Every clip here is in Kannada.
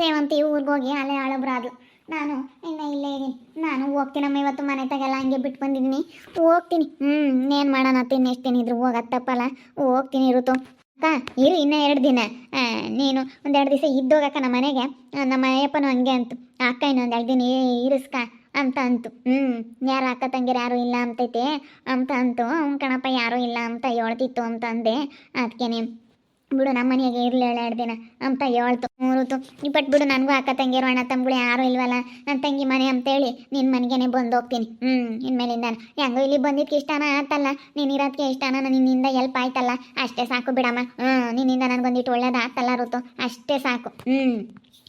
ಸೇವಂತಿ ಊರಿಗೆ ಹೋಗಿ ಅಲ್ಲೇ ಆಳಬ್ರಾದ್ಲು ನಾನು, ಇನ್ನು ಇಲ್ಲೇ ಇದೀನಿ. ನಾನು ಹೋಗ್ತೀನಮ್ಮ ಇವತ್ತು ಮನೆ ತಗೆಲ್ಲ ಹಂಗೆ ಬಿಟ್ಟು ಬಂದಿದ್ದೀನಿ. ಹೋಗ್ತೀನಿ. ಹ್ಞೂ ಇನ್ನೇನು ಮಾಡೋಣ ತಿನ್ನೆಷ್ಟೇನಿದ್ರು ತಿನ್ನಿದ್ರು ತಪ್ಪಲ್ಲ ಹೋಗ್ತೀನಿ ಋತು ಅಕ್ಕ, ಇರು ಇನ್ನೂ ಎರಡು ದಿನ. ನೀನು ಒಂದೆರಡು ದಿವಸ ಇದ್ದೋಗಕ್ಕ ನಮ್ಮ ಮನೆಗೆ. ನಮ್ಮ ಅಯ್ಯಪ್ಪನು ಹಂಗೆ ಅಂತು. ಅಕ್ಕ ಇನ್ನೊಂದು ಎರಡು ದಿನ ಇರಿಸ್ಕ ಅಂತ ಅಂತು. ಹ್ಞೂ ಯಾರು ಅಕ್ಕ ತಂಗಿರು ಯಾರೂ ಇಲ್ಲ ಅಂತೈತೆ ಅಂತ ಅಂತು. ಅವ್ನು ಕಣಪ್ಪ, ಯಾರೂ ಇಲ್ಲ ಅಂತ ಹೇಳ್ತಿತ್ತು ಅಂತ ಅಂದೆ. ಅದಕ್ಕೆ ಬಿಡು ನಮ್ಮ ಮನೆಯಾಗೆ ಇರಲಿ ಎರಡು ದಿನ ಅಂತ ಹೇಳ್ತು ಮೂರುತು. ಇಪ್ಪಟ್ಟು ಬಿಡು, ನನಗೂ ಅಕ್ಕ ತಂಗಿರು ಅಣ್ಣ ತಮ್ಮಗಳು ಯಾರೂ ಇಲ್ವಲ್ಲ. ನನ್ನ ತಂಗಿ ಮನೆ ಅಂತೇಳಿ ನಿನ್ನ ಮನೆಗೇನೆ ಬಂದು ಹೋಗ್ತೀನಿ. ಹ್ಞೂ ಇನ್ಮೇಲಿಂದ ಹೆಂಗೋ ಇಲ್ಲಿ ಬಂದಿದ್ದಕ್ಕೆ ಇಷ್ಟನ ಆತಲ್ಲ? ನೀನು ಇರೋದಕ್ಕೆ ಇಷ್ಟನ ನಿನ್ನಿಂದ ಎಲ್ಪ್ ಆಯ್ತಲ್ಲ? ಅಷ್ಟೇ ಸಾಕು ಬಿಡಮ್ಮ. ಹ್ಞೂ ನಿನ್ನಿಂದ ನನಗೊಂದಿಟ್ಟು ಒಳ್ಳೇದು ಆತಲ್ಲ ಋತು. ಅಷ್ಟೇ ಸಾಕು. ಹ್ಞೂ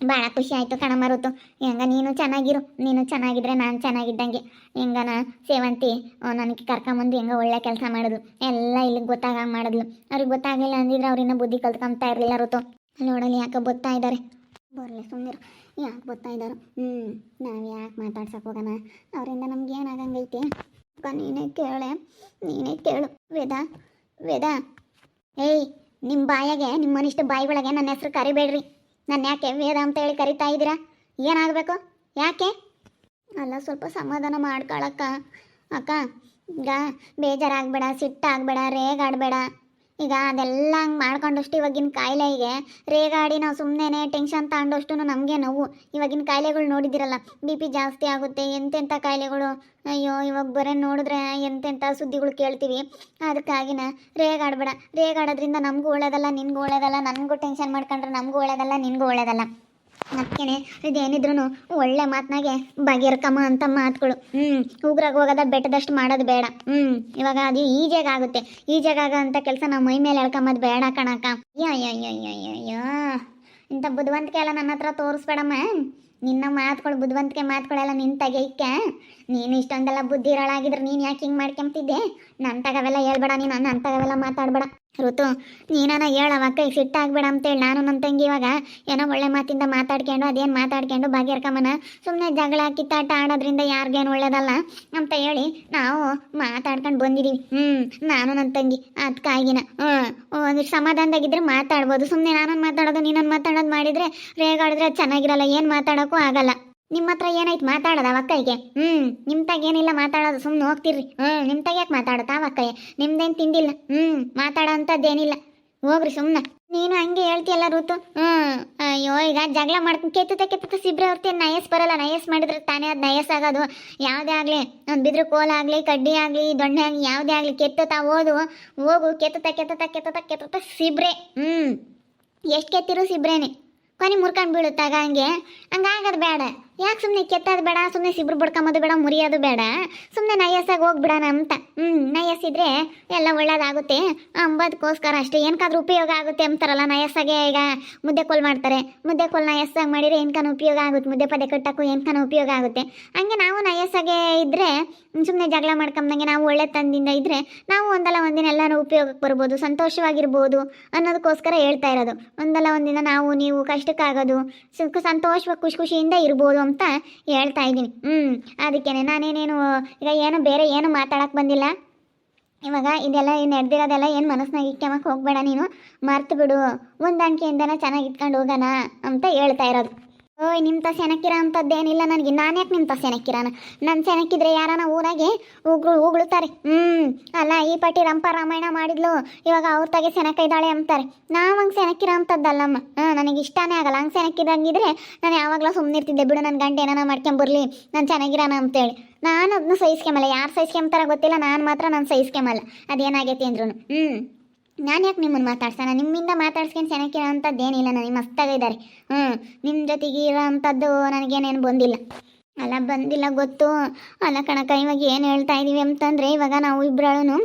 ಭಾಳ ಖುಷಿ ಆಯಿತು ಕಣಮ್ಮ ಋತು. ಹೆಂಗ ನೀನು ಚೆನ್ನಾಗಿರು, ನೀನು ಚೆನ್ನಾಗಿದ್ರೆ ನಾನು ಚೆನ್ನಾಗಿದ್ದಂಗೆ. ಹೆಂಗನ ಸೇವಂತಿ ನನಗೆ ಕರ್ಕೊಂಬಂದು ಹೆಂಗ ಒಳ್ಳೆ ಕೆಲಸ ಮಾಡಿದ್ಲು ಎಲ್ಲ ಇಲ್ಲಿಗೆ ಗೊತ್ತಾಗ ಮಾಡಿದ್ಲು. ಅವ್ರಿಗೆ ಗೊತ್ತಾಗಲಿಲ್ಲ ಅಂದಿದ್ರೆ ಅವ್ರಿನ್ನ ಬುದ್ಧಿ ಕಲ್ತ್ಕೊಂತ ಇರಲಿಲ್ಲ ಋತು. ನೋಡಲಿ ಯಾಕೆ ಗೊತ್ತಾ ಇದ್ದಾರೆ ಬರಲಿ ಸುಮ್ಮನಿರು ಯಾಕೆ ಗೊತ್ತಾ ಇದ್ದಾರೆ ಹ್ಞೂ ನಾವು ಯಾಕೆ ಮಾತಾಡ್ಸಕ್ಕೆ ಹೋಗೋಣ? ಅವರಿಂದ ನಮ್ಗೆ ಏನಾಗಂಗೈತೆ ಅಕ್ಕ ನೀನೇ ಕೇಳೆ ನೀನೇ ಕೇಳು. ವೇದ ವೇದ. ಏಯ್ ನಿಮ್ಮ ಬಾಯಾಗೆ ನಿಮ್ಮ ಮನಿಷ್ಠ ಬಾಯಿ ಒಳಗೆ ನನ್ನ ಹೆಸರು ಕರಿಬೇಡ್ರಿ. ನನ್ನ ಯಾಕೆ ವೇದ ಅಂತ ಹೇಳಿ ಕರಿತಾ ಇದ್ದೀರಾ? ಏನಾಗಬೇಕು? ಯಾಕೆ? ಅಲ್ಲ, ಸ್ವಲ್ಪ ಸಮಾಧಾನ ಮಾಡ್ಕೊಳಕ್ಕ. ಅಕ್ಕ, ಈಗ ಬೇಜಾರಾಗಬೇಡ, ಸಿಟ್ಟಾಗಬೇಡ, ರೇಗಾಡಬೇಡ. ಈಗ ಅದೆಲ್ಲ ಹಂಗೆ ಮಾಡ್ಕೊಂಡಷ್ಟು ಇವಾಗಿನ ಕಾಯಿಲೆಗೆ ರೇಗಾಡಿ ನಾವು ಸುಮ್ಮನೆ ಟೆನ್ಷನ್ ತಗೊಂಡಷ್ಟು ನಮಗೆ ನೋವು. ಇವಾಗಿನ ಕಾಯಿಲೆಗಳು ನೋಡಿದಿರಲ್ಲ ಬಿ ಪಿ ಜಾಸ್ತಿ ಆಗುತ್ತೆ ಎಂತೆಂಥ ಕಾಯಿಲೆಗಳು? ಅಯ್ಯೋ, ಇವಾಗ ಬರೀ ನೋಡಿದ್ರೆ ಎಂತೆಂಥ ಸುದ್ದಿಗಳು ಕೇಳ್ತೀವಿ. ಅದಕ್ಕಾಗಿನ ರೇಗಾಡಬೇಡ. ರೇಗಾಡೋದ್ರಿಂದ ನಮಗೂ ಒಳ್ಳೇದಲ್ಲ, ನಿನ್ಗೂ ಒಳ್ಳೇದಲ್ಲ, ನನಗೂ ಟೆನ್ಷನ್ ಮಾಡ್ಕೊಂಡ್ರೆ ನಮಗೂ ಒಳ್ಳೇದಲ್ಲ, ನಿನಗೂ ಒಳ್ಳೇದಲ್ಲ. ಅದಕ್ಕೇನೆ ಇದೇನಿದ್ರು ಒಳ್ಳೆ ಮಾತನಾಗೆ ಬಗೆರ್ಕಮ್ಮ ಅಂತ ಮಾತುಗಳು. ಹ್ಞೂ ಉಗ್ರಾಗ ಹೋಗೋದ ಬೆಟ್ಟದಷ್ಟು ಮಾಡೋದು ಬೇಡ. ಹ್ಞೂ ಇವಾಗ ಅದು ಈಜಿಯಾಗಿ ಆಗುತ್ತೆ. ಈಜಿಯಾಗಿ ಅಂತ ಕೆಲಸ ನಾವು ಮೈ ಮೇಲೆ ಬೇಡ ಕಣಕ ಅಯ್ಯೋ ಇಂಥ ಬುದ್ಧಿವಂತಿಕೆ ಎಲ್ಲ ನನ್ನ ಹತ್ರ ತೋರಿಸ್ಬೇಡಮ್ಮ. ನಿನ್ನ ಮಾತುಗಳು ಬುದ್ಧಿವಂತಿಕೆ ಮಾತುಗಳೆಲ್ಲ ನಿನ್ನ ತೆಗೆಯಕ್ಕೆ. ನೀನು ಇಷ್ಟೊಂದೆಲ್ಲ ಬುದ್ಧಿ ಇರೋಳಾಗಿದ್ರೆ ನೀನು ಯಾಕೆ ಹಿಂಗೆ ಮಾಡ್ಕೊಂತಿದ್ದೆ? ನನ್ನ ತಗವೆಲ್ಲ ಹೇಳ್ಬೇಡ ನೀನು ನನ್ನ ತಗವೆಲ್ಲ ಮಾತಾಡ್ಬೇಡ. ಋತು ನೀನಾನ ಹೇಳವ ಕೈ ಸಿಟ್ಟಾಗ್ಬೇಡ ಅಂತೇಳಿ ನಾನು ನನ್ನ ತಂಗಿ ಇವಾಗ ಏನೋ ಒಳ್ಳೆ ಮಾತಿಂದ ಮಾತಾಡ್ಕೊಂಡು, ಅದೇನು ಮಾತಾಡ್ಕೊಂಡು ಭಾಗ್ಯರ್ಕಮ್ಮನ ಸುಮ್ಮನೆ ಜಗಳ, ಕಿತ್ತಾಟ ಆಡೋದ್ರಿಂದ ಯಾರಿಗೇನು ಒಳ್ಳೇದಲ್ಲ ಅಂತ ಹೇಳಿ ನಾವು ಮಾತಾಡ್ಕೊಂಡು ಬಂದಿದ್ದೀವಿ ಹ್ಞೂ ನಾನು ನನ್ನ ತಂಗಿ ಅದಕ್ಕಾಗಿನ ಹ್ಞೂ ಒಂದು ಸಮಾಧಾನದಾಗಿದ್ದರೆ ಮಾತಾಡ್ಬೋದು. ಸುಮ್ಮನೆ ನಾನೊಂದು ಮಾತಾಡೋದು ನೀನೊಂದು ಮಾತಾಡೋದು ಮಾಡಿದರೆ ರೇಗಾಡಿದ್ರೆ ಚೆನ್ನಾಗಿರಲ್ಲ, ಏನು ಮಾತಾಡೋಕ್ಕೂ ಆಗಲ್ಲ. ನಿಮ್ಮ ಹತ್ರ ಏನಾಯ್ತು ಮಾತಾಡೋದು ಅವಕ್ಕೈಗೆ ಹ್ಞೂ ನಿಮ್ಮ ತಾಗ ಏನಿಲ್ಲ ಮಾತಾಡೋದು ಸುಮ್ಮನೆ ಹೋಗ್ತಿರ್ರಿ. ಹ್ಞೂ ನಿಮ್ಮ ತಾಗ ಯಾಕೆ ಮಾತಾಡುತ್ತಾ ಅವಕ್ಕಯ್ಯ ನಿಮ್ದೇನು ತಿಂದಿಲ್ಲ? ಹ್ಞೂ ಮಾತಾಡೋ ಅಂಥದ್ದೇನಿಲ್ಲ ಹೋಗ್ರಿ ಸುಮ್ಮನೆ ನೀನು ಹಂಗೆ ಹೇಳ್ತೀಯಲ್ಲ ಋತು? ಹ್ಞೂ ಅಯ್ಯೋ, ಈಗ ಜಗಳ ಮಾಡ್ಕೊಂಡು ಕೆತ್ತುತ್ತ ಕೆತ್ತುತ್ತ ಸಿಬ್ರೆ ಹೊರ್ತೀನಿ ನಯಸ್ ಬರಲ್ಲ. ನಯಸ್ ಮಾಡಿದ್ರೆ ತಾನೇ ಅದು ನಯಸ್ ಆಗೋದು. ಯಾವುದೇ ಆಗಲಿ ಒಂದು ಬಿದ್ರು ಕೋಲಾಗಲಿ ಕಡ್ಡಿ ಆಗಲಿ, ದೊಣ್ಣೆ ಆಗಲಿ, ಯಾವುದೇ ಆಗಲಿ ಕೆತ್ತುತ್ತಾ ಓದು ಹೋಗು, ಕೆತ್ತುತ್ತ ಕೆತ್ತುತ್ತ ಕೆತ್ತುತ್ತ ಕೆತ್ತುತ್ತ ಸಿಬ್ರೆ. ಹ್ಞೂ ಎಷ್ಟು ಕೆತ್ತಿರು ಸಿಬ್ರೇನೆ. ಕೊನೆ ಮುರ್ಕೊಂಡು ಬೀಳುತ್ತಾಗ ಹಂಗೆ? ಹಂಗಾಗೋದು ಬೇಡ ಯಾಕೆ ಸುಮ್ಮನೆ ಕೆತ್ತದು ಬೇಡ ಸುಮ್ಮನೆ ಸಿಬ್ರು ಬಡ್ಕೊಂಬೋದು ಬೇಡ, ಮುರಿಯೋದು ಬೇಡ. ಸುಮ್ಮನೆ ನಯಸ್ಸಾಗಿ ಹೋಗ್ಬಿಡೋಣ ಅಂತ. ಹ್ಞೂ ನಯಸ್ಸಿದ್ರೆ ಎಲ್ಲ ಒಳ್ಳೇದಾಗುತ್ತೆ. ಅಂಬೋದಕ್ಕೋಸ್ಕರ ಅಷ್ಟೇ. ಏನಕ್ಕಾದ್ರೂ ಉಪಯೋಗ ಆಗುತ್ತೆ ಅಂತಾರಲ್ಲ ನಯಸ್ಸಾಗೆ ಈಗ ಮುದ್ದೆ ಕೋಲ್ ಮಾಡ್ತಾರೆ. ಮುದ್ದೆ ಕೋಲ್ ನಯಸ್ಸಾಗಿ ಮಾಡಿದರೆ ಏನಕನ ಉಪಯೋಗ ಆಗುತ್ತೆ? ಮುದ್ದೆ ಪದೇ ಕಟ್ಟಕ್ಕೂ ಏನಕನ ಉಪಯೋಗ ಆಗುತ್ತೆ? ಹಂಗೆ ನಾವು ನಯಸ್ಸಾಗೆ ಇದ್ದರೆ ಸುಮ್ಮನೆ ಜಗಳ ಮಾಡ್ಕೊಂಬಂಗೆ ನಾವು ಒಳ್ಳೆ ತಂದಿಂದ ಇದ್ದರೆ ನಾವು ಒಂದಲ್ಲ ಒಂದಿನ ಎಲ್ಲನೂ ಉಪಯೋಗಕ್ಕೆ ಬರ್ಬೋದು, ಸಂತೋಷವಾಗಿರ್ಬೋದು ಅನ್ನೋದಕ್ಕೋಸ್ಕರ ಹೇಳ್ತಾ ಇರೋದು. ಒಂದಲ್ಲ ಒಂದಿನ ನಾವು ನೀವು ಕಷ್ಟಕ್ಕಾಗೋದು, ಸುಖ ಸಂತೋಷವಾಗಿ ಖುಷಿ, ಖುಷಿಯಿಂದ ಇರ್ಬೋದು ಅಂತ ಹೇಳ್ತಾ ಇದ್ದೀನಿ. ಹ್ಞೂ ಅದಕ್ಕೇನೆ. ನಾನೇನೇನು, ಈಗ ಏನು ಬೇರೆ ಏನು ಮಾತಾಡಕ್ಕೆ ಬಂದಿಲ್ಲ. ಇವಾಗ ಇದೆಲ್ಲ ನಡೆದಿರೋದೆಲ್ಲ ಏನು ಮನಸ್ಸಿನಾಗ ಇಕ್ಕೆಮಕ್ಕೆ ಹೋಗಬೇಡ ನೀನು. ಮರ್ತು ಬಿಡು. ಹೊಂದಾಣಿಕೆಯಿಂದನೇ ಚೆನ್ನಾಗಿ ಇಟ್ಕೊಂಡು ಹೋಗೋಣ ಅಂತ ಹೇಳ್ತಾ ಇರೋದು. ಓಯ್ ನಿಮ್ಮ ತ ಸೆನಕ್ಕಿರ ಅಂತದ್ದೇನಿಲ್ಲ ನನಗೆ. ನಾನು ಯಾಕೆ ನಿಮ್ಮ ತ ಸೆನಕ್ಕಿರಾನ ನನ್ನ ಸೆನಕ್ಕಿದ್ರೆ ಯಾರಾನ ಊರಾಗೆ ಉಗ್ರು ಉಗುಳುತ್ತಾರೆ ಹ್ಞೂ ಅಲ್ಲ, ಈ ಪಟ್ಟಿ ರಂಪ ರಾಮಾಯಣ ಮಾಡಿದ್ಲು. ಇವಾಗ ಅವ್ರ ತಾಗೆ ಸೆನಕ ಇದ್ದಾಳೆ ಅಂತಾರೆ. ನಾವು ಹಂಗೆ ಸೆನಕ್ಕಿರ ಅಂತದ್ದಲ್ಲಮ್ಮ. ಹಾಂ, ನನಗೆ ಇಷ್ಟನೇ ಆಗಲ್ಲ. ಹಂಗೆ ಸೆನಕ್ಕಿದಂಗಿದ್ರೆ ನಾನು ಯಾವಾಗಲೂ ಸುಮ್ಮನೆ ಇರ್ತಿದ್ದೆ. ಬಿಡು ನನ್ನ ಗಂಟೆ ಏನಾನ ಮಾಡ್ಕೊಂಬರ್ಲಿ ನಾನು ಚೆನ್ನಾಗಿರಾನ ಅಂತೇಳಿ. ನಾನು ಅದನ್ನ ಸಹಿಸ್ಕೊಂಬಲ್ಲ. ಯಾರು ಸಹಿಸ್ಕೊಂತಾರ ಗೊತ್ತಿಲ್ಲ. ನಾನು ಮಾತ್ರ ನಾನು ಸಹಿಸ್ಕೊಂಬಲ್ಲ. ಅದೇನಾಗೈತಿ ಅಂದ್ರೂ ಹ್ಞೂ ನಾನು ಯಾಕೆ ನಿಮ್ಮನ್ನು ಮಾತಾಡ್ಸೋಣ? ನಿಮ್ಮಿಂದ ಮಾತಾಡ್ಸ್ಕೊಂಡು ಚೆನ್ನಾಗಿ ಅಂಥದ್ದೇನಿಲ್ಲ ನನಗೆ ಮಸ್ತಾಗಿದ್ದಾರೆ. ಹ್ಞೂ ನಿಮ್ಮ ಜೊತೆಗೆ ಇರೋ ಅಂಥದ್ದು ನನಗೇನೇನು ಬಂದಿಲ್ಲ. ಅಲ್ಲ, ಬಂದಿಲ್ಲ ಗೊತ್ತು. ಅಲ್ಲ ಕಣಕ ಇವಾಗ ಏನು ಹೇಳ್ತಾ ಇದ್ದೀವಿ ಅಂತಂದರೆ, ಇವಾಗ ನಾವು ಇಬ್ಬರಳು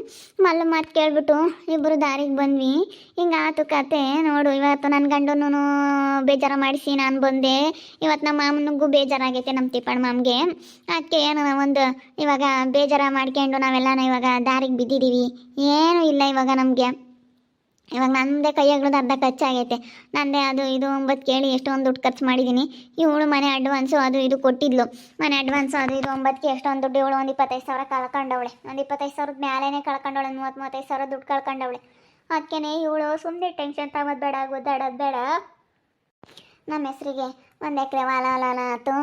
ಮಲ್ಲ ಮಾತು ಕೇಳಿಬಿಟ್ಟು ಇಬ್ಬರು ದಾರಿಗೆ ಬಂದ್ವಿ. ಹಿಂಗೆ ಆತು ಕತೆ, ನೋಡು, ಇವತ್ತು ನನ್ನ ಗಂಡನೂ ಬೇಜಾರು ಮಾಡಿಸಿ ನಾನು ಬಂದೆ. ಇವತ್ತು ನಮ್ಮ ಮಾಮನಿಗೂ ಬೇಜಾರಾಗೈತೆ ನಮ್ಮ ತಿಪ್ಪಣ್ಣ ಮಾಮ್ಗೆ. ಅದಕ್ಕೆ ಏನು ಒಂದು ಇವಾಗ ಬೇಜಾರು ಮಾಡ್ಕೊಂಡು ನಾವೆಲ್ಲ ಇವಾಗ ದಾರಿಗೆ ಬಿದ್ದಿದ್ದೀವಿ ಏನೂ ಇಲ್ಲ ಇವಾಗ ನಮಗೆ. ಇವಾಗ ನಂದೇ ಕೈಯಾಗ್ಳದು ಅರ್ಧ ಖರ್ಚಾಗೈತೆ ನಂದೇ ಅದು ಇದು ಒಂಬತ್ತು ಕೇಳಿ ಎಷ್ಟೊಂದು ದುಡ್ಡು ಖರ್ಚು ಮಾಡಿದ್ದೀನಿ ಇವಳು ಮನೆ ಅಡ್ವಾನ್ಸು ಅದು ಇದು ಕೊಟ್ಟಿದ್ಲು. ಮನೆ ಅಡ್ವಾನ್ಸು ಅದು ಇದು ಒಂಬತ್ತಿಗೆ ಎಷ್ಟೊಂದು ದುಡ್ಡು ಇವಳು ಒಂದು ಇಪ್ಪತ್ತೈದು ಸಾವಿರ ಕಳ್ಕೊಂಡವಳೆ. ಒಂದು ಇಪ್ಪತ್ತೈದು ಸಾವಿರದ ಮೇಲೇ ಕಳ್ಕೊಂಡವಳೆ, ಮೂವತ್ತು ಮೂವತ್ತೈದು ಸಾವಿರ ದುಡ್ಡು ಕಳ್ಕೊಂಡವಳೆ. ಅದಕ್ಕೇ ಇವಳು ಸುಮ್ಮನೆ ಟೆನ್ಷನ್ ತಗೋದು ಬೇಡ, ಗೊದ್ದಾಡೋದು ಬೇಡ. ನಮ್ಮ ಹೆಸರಿಗೆ ಒಂದು ಎಕರೆ ಹೊಲ ಆಯ್ತು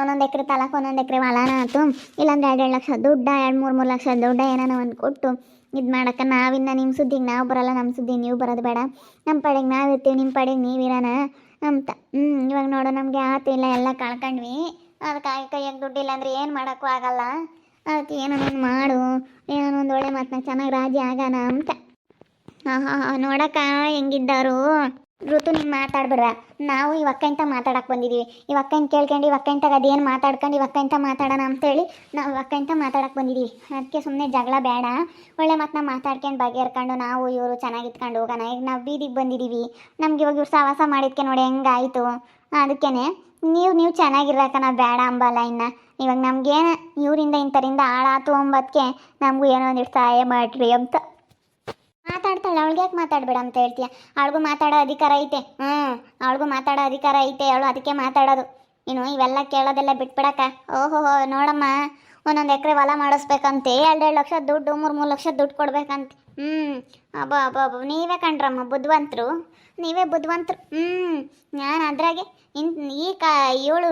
ಒಂದೊಂದು ಎಕರೆ ತಲಕ, ಒಂದೊಂದು ಎಕರೆ ಹೊಲನ ಆಯ್ತು ಇಲ್ಲಾಂದ್ರೆ ಎರಡು ಎರಡು ಲಕ್ಷ ದುಡ್ಡ, ಎರಡು, ಮೂರು ಮೂರು ಲಕ್ಷ ದುಡ್ಡ ಏನಾನ ಒಂದು ಕೊಟ್ಟು ಇದು ಮಾಡಕ್ಕೆ ನಾವಿನ್ನ ನಿಮ್ಮ ಸುದ್ದಿಗೆ ನಾವು ಬರೋಲ್ಲ ನಮ್ಮ ಸುದ್ದಿ ನೀವು ಬರೋದು ಬೇಡ. ನಮ್ಮ ಪಡೆಗೆ ನಾವು ಇರ್ತೀವಿ ನಿಮ್ಮ ಪಡೆಗೆ ನೀವಿರೋಣ ಅಂತ. ಹ್ಞೂ ಇವಾಗ ನೋಡು ನಮಗೆ ಆತು ಇಲ್ಲ ಎಲ್ಲ ಕಳ್ಕೊಂಡ್ವಿ. ಅದಕ್ಕಾಗಿ ಕೈಯಾಗ ದುಡ್ಡಿಲ್ಲ ಅಂದ್ರೆ ಏನು ಮಾಡೋಕ್ಕೂ ಆಗಲ್ಲ. ಅದಕ್ಕೆ ಏನೋ ನೀನು ಮಾಡು, ಏನೋ ಒಂದು ಒಳ್ಳೆ ಮಾತನ್ನ ಚೆನ್ನಾಗಿ ರಾಜಿ ಆಗೋಣ ಅಂತ. ಹಾಂ ಹಾಂ ಹಾಂ ನೋಡಕ್ಕ ಹೆಂಗಿದ್ದಾರು. ಋತು ನೀನು ಮಾತಾಡ್ಬೇಡ ನಾವು ಈ ಅಕ್ಕಂತ ಮಾತಾಡಕ್ಕೆ ಬಂದಿದ್ದೀವಿ ಈ ಅಕ್ಕನ ಕೇಳ್ಕೊಂಡು ಈ ಅಕ್ಕಂತಾಗ ಅದೇನು ಮಾತಾಡ್ಕೊಂಡು ಈ ಇಂಥ ಮಾತಾಡೋಣ ಅಂತೇಳಿ ನಾವು ಅಕ್ಕಂತ ಮಾತಾಡಕ್ಕೆ ಬಂದಿದ್ದೀವಿ ಅದಕ್ಕೆ ಸುಮ್ಮನೆ ಜಗಳ ಬೇಡ. ಒಳ್ಳೆ ನಾವು ಮಾತಾಡ್ಕೊಂಡು ಬಗೆಹರ್ಕೊಂಡು ನಾವು ಇವರು ಚೆನ್ನಾಗಿ ಇಟ್ಕೊಂಡು ಹೋಗೋಣ. ಈಗ ನಾವು ಬೀದಿಗೆ ಬಂದಿದ್ದೀವಿ ನಮ್ಗೆ ಇವಾಗ ಇವ್ರು ಸಹವಾಸ ಮಾಡಿದ್ಕೆ ನೋಡಿ ಹೆಂಗಾಯಿತು. ಅದಕ್ಕೇ ನೀವು ನೀವು ಚೆನ್ನಾಗಿರಕ ನಾವು ಬೇಡ ಅಂಬಲ್ಲ ಇನ್ನು. ಇವಾಗ ನಮಗೇನು ಇವರಿಂದ ಇಂಥರಿಂದ ಹಾಳಾತು ಅಂಬದಕ್ಕೆ ನಮಗೂ ಏನೋ ಒಂದಿಷ್ಟು ಸಹಾಯ ಮಾಡಿರಿ ಅಂತ. ಮಾತಾಡ್ತಾಳೆ ಅವಳಿಗೆ ಯಾಕೆ ಮಾತಾಡ್ಬೇಡ ಅಂತ ಹೇಳ್ತೀಯ? ಅವಳಿಗೂ ಮಾತಾಡೋ ಅಧಿಕಾರ ಐತೆ. ಹ್ಞೂ ಅವಳಿಗೂ ಮಾತಾಡೋ ಅಧಿಕಾರ ಐತೆ, ಅವಳು ಅದಕ್ಕೆ ಮಾತಾಡೋದು. ನೀನು ಇವೆಲ್ಲ ಕೇಳೋದೆಲ್ಲ ಬಿಟ್ಬಿಡಕ್ಕ. ಓಹೋ ನೋಡಮ್ಮ, ಒಂದೊಂದು ಎಕರೆ ಹೊಲ ಮಾಡಿಸ್ಬೇಕಂತೆ, ಎರಡೆರಡು ಲಕ್ಷ ದುಡ್ಡು ಮೂರು ಮೂರು ಲಕ್ಷ ದುಡ್ಡು ಕೊಡ್ಬೇಕಂತೆ. ಹ್ಞೂ ಅಬ್ಬ ಅಬ್ಬ ಅಬ್ಬ, ನೀವೇ ಕಂಡ್ರಮ್ಮ ಬುದ್ಧಿವಂತರು ನೀವೇ ಬುದ್ಧಿವಂತರು ಹ್ಞೂ ನಾನು ಅದ್ರಾಗೆ ಇನ್, ಈ ಕಾ, ಏಳು,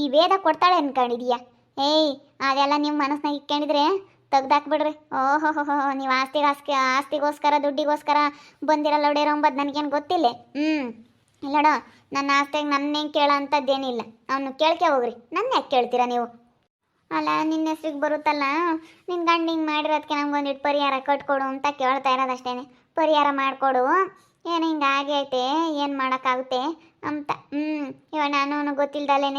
ಈ ವೇದ ಕೊಡ್ತಾಳೆ ಅನ್ಕೊಂಡಿದೀಯ. ಏಯ್, ಅದೆಲ್ಲ ನಿಮ್ಮ ಮನಸ್ನಾಗ ಇಟ್ಕೊಂಡಿದ್ರೆ ತೆಗ್ದಾಕ್ಬಿಡ್ರಿ. ಓಹೋ ಹೋ ನೀವು ಆಸ್ತಿಗೆ ಆಸ್ತಿ ಆಸ್ತಿಗೋಸ್ಕರ ದುಡ್ಡಿಗೋಸ್ಕರ ಬಂದಿರಲ್ಲ ಹೊಡೆಯರೋ ಅಂಬದು ನನಗೇನು ಗೊತ್ತಿಲ್ಲ. ಹ್ಞೂ ಇಲ್ಲಡ ನನ್ನ ಆಸ್ತಿಗೆ ನನ್ನೇನು ಕೇಳೋ ಅಂಥದ್ದೇನಿಲ್ಲ ಅವನು ಕೇಳ್ಕೆ ಹೋಗ್ರಿ. ನನ್ನ ಯಾಕೆ ಕೇಳ್ತೀರಾ ನೀವು? ಅಲ್ಲ ನಿನ್ನ ಹೆಸ್ರಿಗೆ ಬರುತ್ತಲ್ಲ ನಿನ್ನ ಗಂಡ ಹಿಂಗೆ ಮಾಡಿರೋದಕ್ಕೆ ನಮ್ಗೊಂದಿಟ್ಟು ಪರಿಹಾರ ಕಟ್ಕೊಡು ಅಂತ ಕೇಳ್ತಾ ಇರೋದಷ್ಟೇ ಪರಿಹಾರ ಮಾಡಿಕೊಡು. ಏನು ಹಿಂಗೆ ಆಗೈತೆ ಏನು ಮಾಡೋಕ್ಕಾಗುತ್ತೆ ಅಂತ. ಹ್ಞೂ ಇವಾಗ ನಾನು ಅವನು ಗೊತ್ತಿಲ್ದಲೇ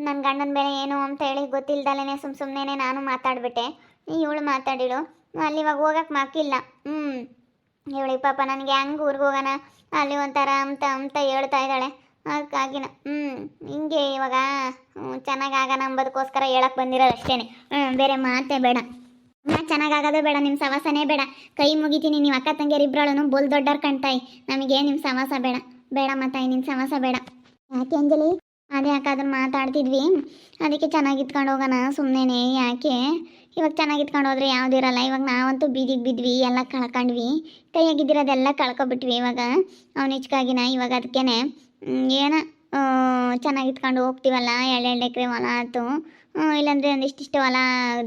ನನ್ನ ಗಂಡನ ಮೇಲೆ ಏನು ಅಂತ ಹೇಳಿ ಗೊತ್ತಿಲ್ದಲೇ ಸುಮ್ಮ ಸುಮ್ಮನೆ ನಾನು ಮಾತಾಡ್ಬಿಟ್ಟೆ. ಇವಳು ಮಾತಾಡಿಳು. ಅಲ್ಲಿ ಇವಾಗ ಹೋಗಕ್ಕೆ ಮಾಕಿಲ್ಲ. ಹ್ಞೂ ಇವಳಿಗೆ ಪಾಪ ನನಗೆ ಹೆಂಗೆ ಊರಿಗೆ ಹೋಗೋಣ? ಅಲ್ಲಿ ಒಂಥರ ಅಂತ ಅಂತ ಹೇಳ್ತಾ ಇದ್ದಾಳೆ. ಅದಕ್ಕಾಗಿನ ಹ್ಞೂ ಹಿಂಗೆ ಇವಾಗ ಚೆನ್ನಾಗಿ ಆಗೋಣ ಅಂಬೋದಕ್ಕೋಸ್ಕರ ಹೇಳಕ್ಕೆ ಬಂದಿರೋದು ಅಷ್ಟೇ ಹ್ಞೂ ಬೇರೆ ಮಾತೇ ಬೇಡ. ನಾ ಚೆನ್ನಾಗಾಗೋದು ಬೇಡ ನಿಮ್ಮ ಸವಾಸನೇ ಬೇಡ. ಕೈ ಮುಗಿತೀನಿ, ನೀವು ಅಕ್ಕ ತಂಗಿಯರು ಇಬ್ಬರಳು ಬೋಲ್ ದೊಡ್ಡವ್ರು ಕಣ್ತಾಯಿ. ನಮಗೆ ನಿಮ್ಮ ಸವಾಸ ಬೇಡ. ಬೇಡ ಮತ್ತಾಯಿ ನಿನ್ನ ಸವಾಸ ಬೇಡ. ಯಾಕೆ ಅಂಜಲಿ? ಅದೇ ಯಾಕೆ ಮಾತಾಡ್ತಿದ್ವಿ. ಅದಕ್ಕೆ ಚೆನ್ನಾಗಿ ಇಟ್ಕೊಂಡು ಹೋಗೋಣ ಸುಮ್ಮನೆ ಯಾಕೆ? ಇವಾಗ ಚೆನ್ನಾಗಿ ಇಟ್ಕೊಂಡು ಹೋದ್ರೆ ಯಾವ್ದು ಇರಲ್ಲ. ಇವಾಗ ನಾವಂತೂ ಬೀದಿಗೆ ಬಿದ್ವಿ, ಎಲ್ಲ ಕಳ್ಕೊಂಡ್ವಿ. ಕೈಯಾಗಿದ್ದಿರೋದೆಲ್ಲ ಕಳ್ಕೊಬಿಟ್ವಿ ಇವಾಗ. ಅವ್ನ ಹೆಚ್ಚಾಗಿನ ಇವಾಗ ಅದಕ್ಕೇನೆ ಏನೋ ಚೆನ್ನಾಗಿ ಇಟ್ಕೊಂಡು ಹೋಗ್ತೀವಲ್ಲ ಎಳ್ಳು ಎಕರೆ ಹೊಲ ಆಯ್ತು. ಇಲ್ಲಾಂದರೆ ಒಂದಿಷ್ಟಿಷ್ಟು ಹೊಲ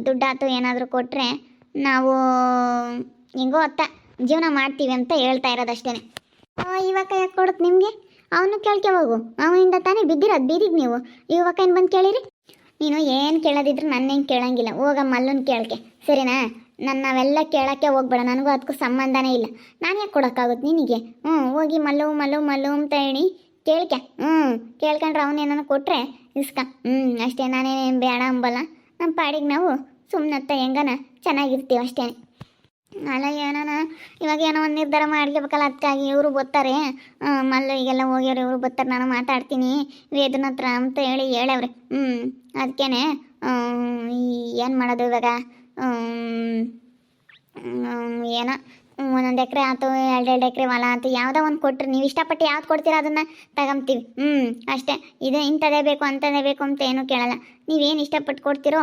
ದುಡ್ಡಾಯ್ತು ಏನಾದರೂ ಕೊಟ್ಟರೆ ನಾವು ಹೆಂಗೋ ಅತ್ತ ಜೀವನ ಮಾಡ್ತೀವಿ ಅಂತ ಹೇಳ್ತಾ ಇರೋದಷ್ಟೇ ಇವಾಗ ಯಾಕೆ ಕೊಡುತ್ತೆ ನಿಮಗೆ? ಅವನು ಕೇಳ್ಕೆ ಹೋಗು. ಅವನಿಂದ ತಾನೇ ಬಿದ್ದಿರೋದು ಬೀದಿಗೆ ನೀವು. ಯುವಕ ಏನು ಬಂದು ಕೇಳಿರಿ. ನೀನು ಏನು ಕೇಳೋದಿದ್ರೆ ನನ್ನೇನು ಕೇಳಂಗಿಲ್ಲ. ಹೋಗ ಮಲ್ಲನ್ ಕೇಳ್ಕೆ. ಸರಿನಾ? ನನ್ನ ನಾವೆಲ್ಲ ಕೇಳೋಕ್ಕೆ ಹೋಗ್ಬೇಡ. ನನಗೂ ಅದಕ್ಕೂ ಸಂಬಂಧನೇ ಇಲ್ಲ. ನಾನು ಯಾಕೆ ಕೊಡೋಕ್ಕಾಗುತ್ತೆ ನಿನಗೆ? ಹ್ಞೂ ಹೋಗಿ ಮಲ್ಲು ಮಲ್ಲು ಮಲ್ಲು ಅಂತ ಹೇಳಿ ಕೇಳ್ಕೆ. ಹ್ಞೂ ಕೇಳ್ಕೊಂಡ್ರೆ ಅವನೇನೋ ಕೊಟ್ಟರೆ ಇಸ್ಕ. ಹ್ಞೂ ಅಷ್ಟೇ. ನಾನೇನೇನು ಬೇಡ ಅಂಬಲ್ಲ. ನಮ್ಮ ಪಾಡಿಗೆ ನಾವು ಸುಮ್ಮನತ್ತ ಹೆಂಗನ ಚೆನ್ನಾಗಿರ್ತೀವಿ ಅಷ್ಟೇ ಅಲ್ಲ, ಏನಾನ ಇವಾಗ ಏನೋ ಒಂದು ನಿರ್ಧಾರ ಮಾಡ್ಕೋಬೇಕಲ್ಲ ಅದಕ್ಕಾಗಿ ಇವರು ಬರ್ತಾರೆ. ಮಲ್ಲ ಈಗೆಲ್ಲ ಹೋಗ್ಯವ್ರು ಇವರು ಬರ್ತಾರೆ, ನಾನು ಮಾತಾಡ್ತೀನಿ. ವೇದನ ಹತ್ರ ಅಂತ ಹೇಳಿ ಹೇಳವ್ರೆ. ಹ್ಞೂ ಅದಕ್ಕೇನೆ ಏನು ಮಾಡೋದು ಇವಾಗ? ಏನೋ ಒಂದೊಂದು ಎಕರೆ ಆಯ್ತು ಎರಡು ಎಕರೆ ಹೊಲ ಆಯ್ತು ಯಾವುದೋ ಒಂದು ಕೊಟ್ಟರು ನೀವು ಇಷ್ಟಪಟ್ಟು ಯಾವ್ದು ಕೊಡ್ತೀರಾ ಅದನ್ನು ತಗೊಂತೀವಿ ಹ್ಞೂ ಅಷ್ಟೇ. ಇದು ಇಂಥದೇ ಬೇಕು ಅಂಥದೇ ಬೇಕು ಅಂತ ಏನೂ ಕೇಳಲ್ಲ. ನೀವೇನು ಇಷ್ಟಪಟ್ಟು ಕೊಡ್ತೀರೋ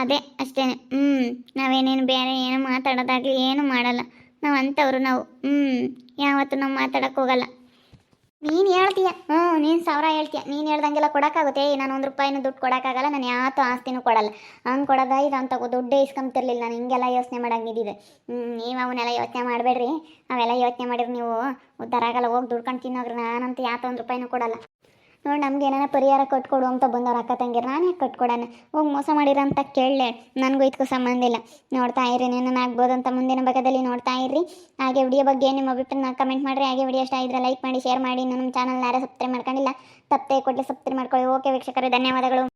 ಅದೇ ಅಷ್ಟೇ ಹ್ಞೂ ನಾವೇನೇನು ಬೇರೆ ಏನು ಮಾತಾಡೋದಾಗಲಿ ಏನು ಮಾಡಲ್ಲ. ನಾವು ಅಂಥವ್ರು ನಾವು. ಹ್ಞೂ ಯಾವತ್ತೂ ನಾವು ಮಾತಾಡಕ್ಕೆ ಹೋಗಲ್ಲ. ನೀನು ಹೇಳ್ತೀಯ? ಹ್ಞೂ ನೀನು ಸಾವಿರ ಹೇಳ್ತೀಯ. ನೀನು ಹೇಳ್ದಂಗೆಲ್ಲ ಕೊಡೋಕ್ಕಾಗುತ್ತೆ. ನಾನು ಒಂದು ರೂಪಾಯಿನೂ ದುಡ್ಡು ಕೊಡೋಕ್ಕಾಗಲ್ಲ. ನಾನು ಯಾವತ್ತೂ ಆಸ್ತಿನೂ ಕೊಡಲ್ಲ. ಹಂಗೆ ಕೊಡೋದ, ಇದು ಅಂತ ದುಡ್ಡೇ ಇಸ್ಕೊಂತಿರ್ಲಿಲ್ಲ ನಾನು. ಹಿಂಗೆಲ್ಲ ಯೋಚನೆ ಮಾಡಂಗಿದ್ದಿದೆ ಹ್ಞೂ ನೀವು ಅವನ್ನೆಲ್ಲ ಯೋಚನೆ ಮಾಡಬೇಡ್ರಿ. ಅವೆಲ್ಲ ಯೋಚನೆ ಮಾಡಿರಿ ನೀವು ಉದ್ಧಾರ ಆಗಲ್ಲ. ಹೋಗಿ ದುಡ್ಕೊಂಡು ತಿನ್ನೋಗ್ರಿ. ನಾನಂತೂ ಯಾವತ್ತೊಂದು ರೂಪಾಯಿನೂ ಕೊಡಲ್ಲ. ನೋಡಿ ನಮ್ಗೆ ಏನಾರ ಪರಿಹಾರ ಕಟ್ಕೊಡು ಅಂತ ಬಂದವ್ರು ಅಕ್ಕ ತಂಗಿರು ನಾನು ಕಟ್ಕೊಡೋಣ? ಹೋಗಿ ಮೋಸ ಮಾಡಿರ ಅಂತ ಕೇಳಲೆ. ನನಗೂ ಇದಕ್ಕೂ ಸಂಬಂಧ ಇಲ್ಲ. ನೋಡ್ತಾ ಇರಿ ಆಗ್ಬೋದು ಅಂತ ಮುಂದಿನ ಭಾಗದಲ್ಲಿ ನೋಡ್ತಾ ಇರ್ರಿ. ಹಾಗೆ ವಿಡಿಯೋ ಬಗ್ಗೆ ನಿಮ್ಮ ಅಭಿಪ್ರಾಯ ಕಮೆಂಟ್ ಮಾಡಿರಿ. ಹಾಗೆ ವಿಡಿಯೋ ಇಷ್ಟ ಇದ್ರೆ ಲೈಕ್ ಮಾಡಿ ಶೇರ್ ಮಾಡಿ. ನಮ್ಮ ಚಾನಲ್ ಯಾರೇ ಸಬ್ಸ್ಕ್ರೈಬ್ ಮಾಡ್ಕೊಂಡಿಲ್ಲ. ತಪ್ಪದೆ ಕೊಡಲಿ ಸಬ್ಸ್ಕ್ರೈಬ್ ಮಾಡ್ಕೊಳ್ಳಿ. ಓಕೆ ವೀಕ್ಷಕರೇ, ಧನ್ಯವಾದಗಳು.